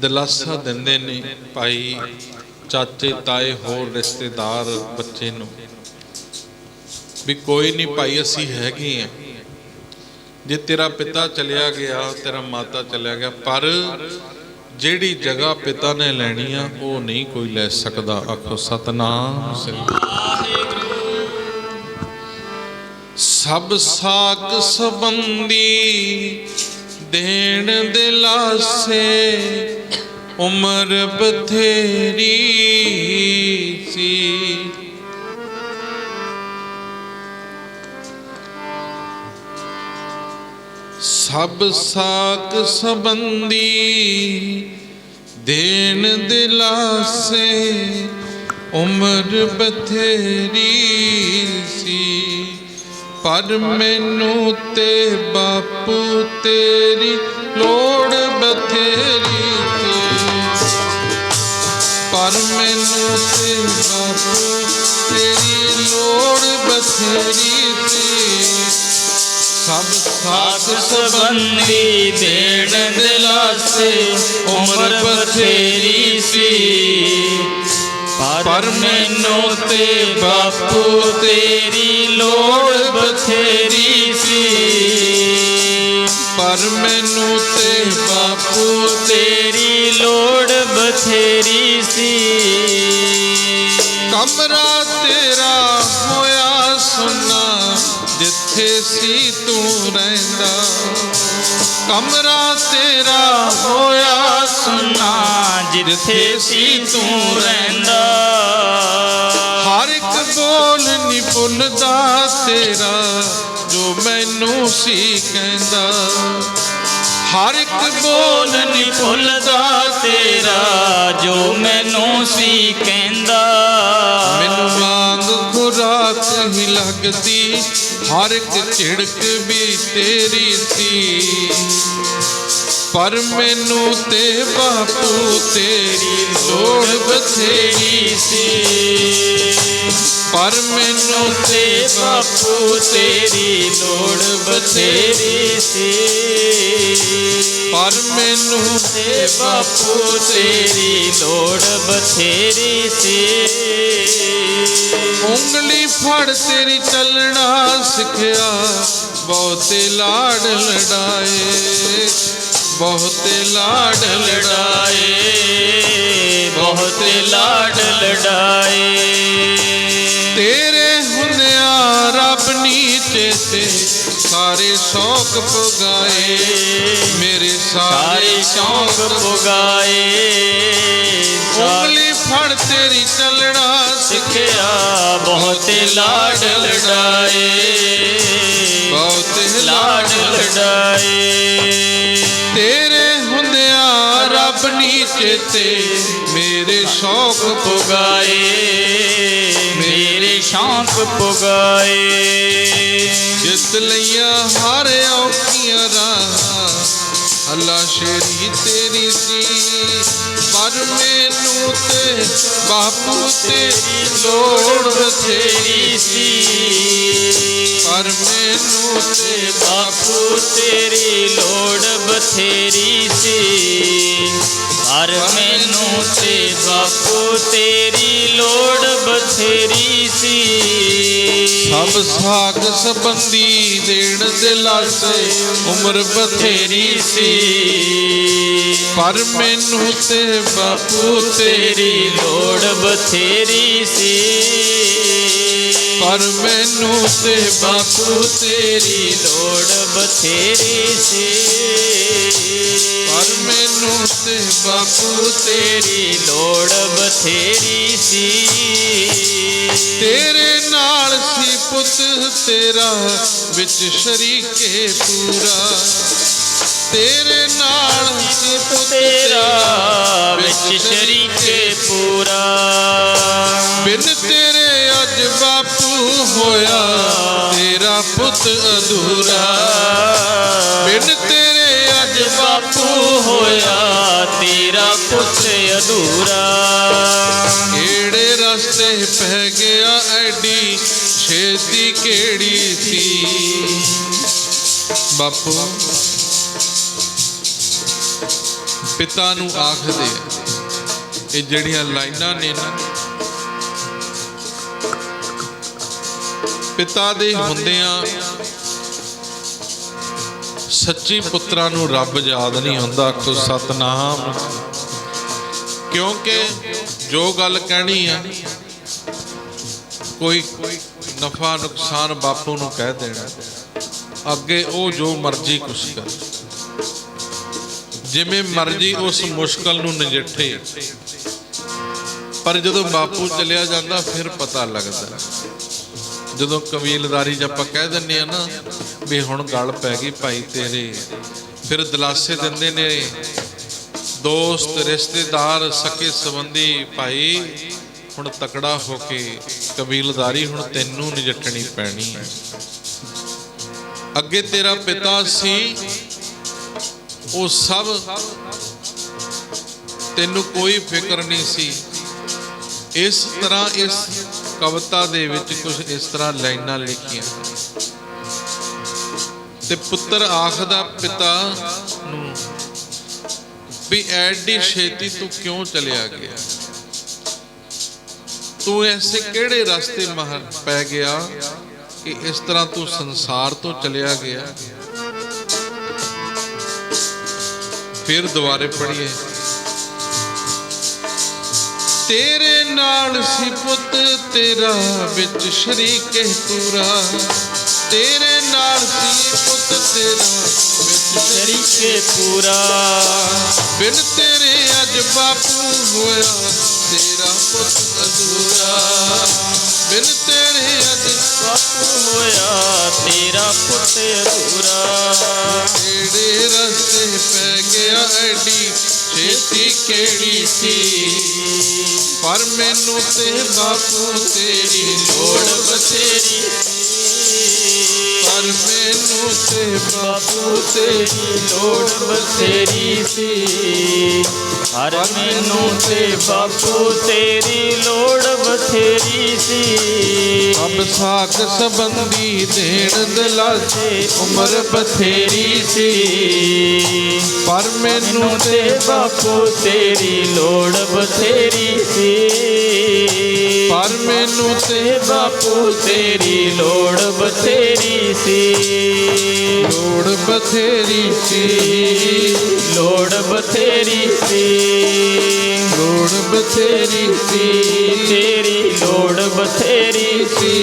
ਦਿਲਾਸਾ ਦਿੰਦੇ ਨੇ ਭਾਈ ਚਾਚੇ ਤਾਏ ਹੋਰ ਰਿਸ਼ਤੇਦਾਰ ਬੱਚੇ ਨੂੰ ਵੀ ਕੋਈ ਨਹੀਂ ਭਾਈ, ਅਸੀਂ ਹੈਗੇ ਆ। ਜੇ ਤੇਰਾ ਪਿਤਾ ਚਲਿਆ ਗਿਆ, ਤੇਰਾ ਮਾਤਾ ਚਲਿਆ ਗਿਆ, ਪਰ ਜਿਹੜੀ ਜਗ੍ਹਾ ਪਿਤਾ ਨੇ ਲੈਣੀ ਆ, ਉਹ ਨਹੀਂ ਕੋਈ ਲੈ ਸਕਦਾ। ਆਖੋ, ਸਤਨਾਮ ਸ੍ਰੀ ਸਭ ਸਾਕ ਸੰਬੰਧੀ ਦੇਣ ਦਿਲਾਸੇ ਉਮਰ ਬਥੇਰੀ ਸੀ। ਸਭ ਸਾਕ ਸੰਬੰਧੀ ਦੇਣ ਦਿਲਾਸੇ ਉਮਰ ਬਥੇਰੀ ਸੀ। ਪਰ ਮੈਨੂੰ ਤੇ ਬਾਪੂ ਤੇਰੀ ਲੋੜ ਬਥੇਰੀ ਪਰ ਮੈਨੂੰ ਤੇ ਬਾਪੂ ਤੇਰੀ ਲੋੜ ਬਥੇਰੀ ਸੀ। ਸਭ ਸਾਥ ਸੰਬੰਧੀ ਦੇਣ ਦਿਲਾਸੇ ਉਮਰ ਬਥੇਰੀ ਸੀ। ਪਰ ਮੈਨੂੰ ਤੇ ਬਾਪੂ ਤੇਰੀ ਲੋੜ ਬਥੇਰੀ ਸੀ। ਪਰ ਮੈਨੂੰ ਤੇ ਬਾਪੂ ਤੇਰੀ ਲੋੜ ਬਥੇਰੀ ਕਮਰਾ ਤੇਰਾ ਹੋਇਆ ਸੁਨਾ ਜਿੱਥੇ ਸੀ ਤੂੰ ਰਹਿੰਦਾ ਕਮਰਾ ਤੇਰਾ ਹੋਇਆ ਸੁਨਾ ਜਿੱਥੇ ਸੀ ਤੂੰ ਰਹਿੰਦਾ ਹਰ ਇੱਕ ਬੋਲ ਨਹੀਂ ਭੁੱਲਦਾ ਤੇਰਾ ਜੋ ਮੈਨੂੰ ਸੀ ਕਹਿੰਦਾ ਹਰ ਇੱਕ ਬੋਲ ਬੋਲ ਨਹੀਂ ਭੁੱਲਦਾ ਤੇਰਾ, ਜੋ ਮੈਨੂੰ ਸੀ ਕਹਿੰਦਾ। ਮੈਨੂੰ ਵਾਂਗ ਖੁਰਾਕ ਹੀ ਲੱਗਦੀ, ਹਰ ਇੱਕ ਝਿੜਕ ਵੀ ਤੇਰੀ ਸੀ। ਪਰ ਮੈਨੂੰ ਤੇ ਬਾਪੂ ਤੇਰੀ ਲੋੜ ਬਥੇਰੀ ਸੀ। ਪਰ ਮੈਨੂੰ ਤੇ ਬਾਪੂ ਤੇਰੀ ਲੋੜ ਬਥੇਰੀ ਸੀ। ਪਰ ਮੈਨੂੰ ਤੇ ਬਾਪੂ ਤੇਰੀ ਲੋੜ ਬਥੇਰੀ ਸੀ। ਉਂਗਲੀ ਫੜ ਤੇਰੀ ਚੱਲਣਾ ਸਿੱਖਿਆ ਬਹੁਤੇ ਲਾਡ ਲੜਾਏ ਬਹੁਤੇ ਲਾਡ ਲੜਾਏ ਬਹੁਤ ਲਾਡ ਲੜਾਏ। ਤੇਰੇ ਹੁੰਦਿਆਂ ਰੱਬ ਨੀਚੇ ਤੇ ਸਾਰੇ ਸ਼ੌਕ ਪੁਗਾਏ। ਮੇਰੇ ਸਾਰੇ ਸਾਰੇ ਸ਼ੌਕ ਪੁਗਾਏ। ਉਂਗਲੀ ਫੜ ਤੇਰੀ ਚੱਲਣਾ ਸਿੱਖਿਆ। ਬਹੁਤ ਲਾਡ ਲੜਾਏ। ਬਹੁਤ ਲਾਡ ਲੜਾਏ। ਤੇਰੇ ਹੁੰਦਿਆਂ ਰੱਬ ਨੀਚੇ ਤੇ ਮੇਰੇ ਸ਼ੌਕ ਪੁਗਾਏ। ਮੇਰੇ ਸ਼ੌਕ ਪੁਗਾਏ। ਜਿੱਤ ਲਈਆਂ ਹਰ ਔਖੀਆਂ ਰਾਹਾਂ। ਅੱਲਾ ਸ਼ੇਰੀ ਤੇਰੀ ਸੀ। ਪਰ ਮੈਨੂੰ ਤੇ ਬਾਪੂ ਤੇਰੀ ਲੋੜ ਬਥੇਰੀ ਸੀ। ਪਰ ਮੈਨੂੰ ਤੇ ਬਾਪੂ ਤੇਰੀ ਲੋੜ ਬਥੇਰੀ ਸੀ। ਪਰ ਮੈਨੂੰ ਤੇ ਬਾਪੂ ਤੇਰੀ ਲੋੜ ਬਥੇਰੀ ਸੀ। ਸਭ ਸਾਗ ਸੰਬੰਧੀ ਦੇਣ ਦਿਲਾਸੇ ਉਮਰ ਬਥੇਰੀ ਸੀ। ਪਰ ਮੈਨੂੰ ਤੇ ਬਾਪੂ ਤੇਰੀ ਲੋੜ ਬਥੇਰੀ ਸੀ। ਪਰ ਮੈਨੂੰ ਤੇ ਬਾਪੂ ਤੇਰੀ ਲੋੜ ਬਥੇਰੀ ਸੀ। ਪਰ ਮੈਨੂੰ ਤੇ ਬਾਪੂ ਤੇਰੀ ਲੋੜ ਬਥੇਰੀ ਸੀ। ਤੇਰੇ ਨਾਲ ਸੀ ਪੁੱਤ ਤੇਰਾ, ਵਿੱਚ ਸ਼ਰੀਕੇ ਪੂਰਾ। ਤੇਰੇ ਨਾਲ ਸੀ ਪੁੱਤ ਤੇਰਾ, ਵਿੱਚ ਸ਼ਰੀਕੇ ਪੂਰਾ। ਬਿਨ ਤੇਰੇ ਅੱਜ ਬਾਪੂ ਹੋਇਆ, ਤੇਰਾ ਪੁੱਤ ਅਧੂਰਾ। ਬਿਨ ਤੇਰੇ ਅੱਜ ਬਾਪੂ ਹੋਇਆ, ਤੇਰਾ ਪੁੱਤ ਅਧੂਰਾ। ਕਿਹੜੇ ਰਸਤੇ ਪੈ ਗਿਆ ਐਡੀ ਛੇਤੀ, ਕਿਹੜੀ ਸੀ? ਬਾਪੂ, ਪਿਤਾ ਨੂੰ ਆਖਦੇ ਇਹ ਜਿਹੜੀਆਂ ਲਾਈਨਾਂ ਨੇ ਨਾ ਪਿਤਾ ਦੇ ਹੁੰਦਿਆਂ ਸੱਚੀ ਪੁੱਤਰਾਂ ਨੂੰ ਰੱਬ ਯਾਦ ਨਹੀਂ ਹੁੰਦਾ ਆਖੋ ਸਤਨਾਮ। ਕਿਉਂਕਿ ਜੋ ਗੱਲ ਕਹਿਣੀ ਆ, ਕੋਈ ਨਫਾ ਨੁਕਸਾਨ ਬਾਪੂ ਨੂੰ ਕਹਿ ਦੇਣਾ। ਅੱਗੇ ਉਹ ਜੋ ਮਰਜ਼ੀ ਕੁਛ ਕਰ। ਜਿਵੇਂ ਮਰਜ਼ੀ ਉਸ ਮੁਸ਼ਕਲ ਨੂੰ ਨਜਿੱਠੇ। ਪਰ ਜਦੋਂ ਬਾਪੂ ਚਲਿਆ ਜਾਂਦਾ, ਫਿਰ ਪਤਾ ਲੱਗਦਾ। ਜਦੋਂ ਕਬੀਲਦਾਰੀ 'ਚ ਆਪਾਂ ਕਹਿ ਦਿੰਨੇ ਆ ਨਾ ਵੀ ਹੁਣ ਗੱਲ ਪੈ ਗਈ ਭਾਈ ਤੇਰੇ, ਫਿਰ ਦਿਲਾਸੇ ਦਿੰਦੇ ਨੇ, ਦੋਸਤ, ਰਿਸ਼ਤੇਦਾਰ, ਸਕੇ ਸੰਬੰਧੀ ਭਾਈ ਹੁਣ ਤਕੜਾ ਹੋ ਕੇ ਕਬੀਲਦਾਰੀ ਹੁਣ ਤੈਨੂੰ ਨਜਿੱਠਣੀ ਪੈਣੀ। ਹੈ ਅੱਗੇ ਤੇਰਾ ਪਿਤਾ ਸੀ, ਉਹ ਸਭ ਤੈਨੂੰ ਕੋਈ ਫਿਕਰ ਨਹੀਂ ਸੀ। ਇਸ ਤਰ੍ਹਾਂ ਇਸ ਕਵਿਤਾ ਦੇ ਵਿੱਚ ਕੁਝ ਇਸ ਤਰ੍ਹਾਂ ਲਾਈਨਾਂ ਲਿਖੀਆਂ। ਤੇ ਪੁੱਤਰ ਆਖਦਾ, ਪਿਤਾ ਨੂੰ, ਵੀ ਐਡੀ ਛੇਤੀ ਤੂੰ ਕਿਉਂ ਚਲਿਆ ਗਿਆ? ਤੂੰ ਐਸੇ ਕਿਹੜੇ ਰਸਤੇ ਮਹ ਪੈ ਗਿਆ ਕਿ ਇਸ ਤਰ੍ਹਾਂ ਤੂੰ ਸੰਸਾਰ ਤੋਂ ਚਲਿਆ ਗਿਆ? ਫਿਰ ਦੁਬਾਰੇ ਪੜ੍ਹੀਏ। ਤੇਰੇ ਨਾਲ ਸੀ ਪੁੱਤ, ਤੇਰਾ ਵਿੱਚ ਸ਼ਰੀਕ ਪੂਰਾ ਤੇਰੇ ਨਾਲ ਸੀ ਪੁੱਤ, ਤੇਰਾ ਵਿੱਚ ਤਰੀਕੇ ਪੂਰਾ ਬਿਨ ਤੇਰੇ ਅੱਜ ਬਾਪੂ ਹੋਇਆ, ਤੇਰਾ ਪੁੱਤ ਅਧੂਰਾ। ਬਿਨ ਤੇਰੇ ਅੱਜ ਬਾਪੂ ਹੋਇਆ, ਤੇਰਾ ਪੁੱਤ ਅਧੂਰਾ। ਕਿਹੜੇ ਰਸਤੇ ਪੈ ਗਿਆ ਐਡੀ ਛੇਤੀ ਕਿਹੜੀ ਸੀ? ਪਰ ਮੈਨੂੰ ਤੇ ਬਾਪੂ ਤੇਰੀ ਲੋੜ ਲੋੜ ਬਥੇਰੀ ਪਰ ਮੈਨੂੰ ਤੇ ਬਾਪੂ ਤੇਰੀ ਲੋੜ ਬਥੇਰੀ ਸੀ। ਹਰ ਮੈਨੂੰ ਤੇ ਬਾਪੂ ਤੇਰੀ ਲੋੜ ਬਥੇਰੀ ਸੀ। ਅਬ ਸਾਖ ਸੰਬੰਧੀ ਦੇਣ ਦਿਲਾਸੇ ਉਮਰ ਬਥੇਰੀ ਸੀ। ਪਰ ਮੈਨੂੰ ਤੇ ਬਾਪੂ ਤੇਰੀ ਲੋੜ ਬਥੇਰੀ ਸੀ। ਪਰ ਮੈਨੂੰ ਤੇ ਬਾਪੂ ਤੇਰੀ ਲੋੜ ਬਥੇਰੀ ਸੀ। ਲੋੜ ਬਥੇਰੀ ਸੀ ਲੋੜ ਬਥੇਰੀ ਸੀ ਲੋੜ ਬਥੇਰੀ ਸੀ ਤੇਰੀ ਲੋੜ ਬਥੇਰੀ ਸੀ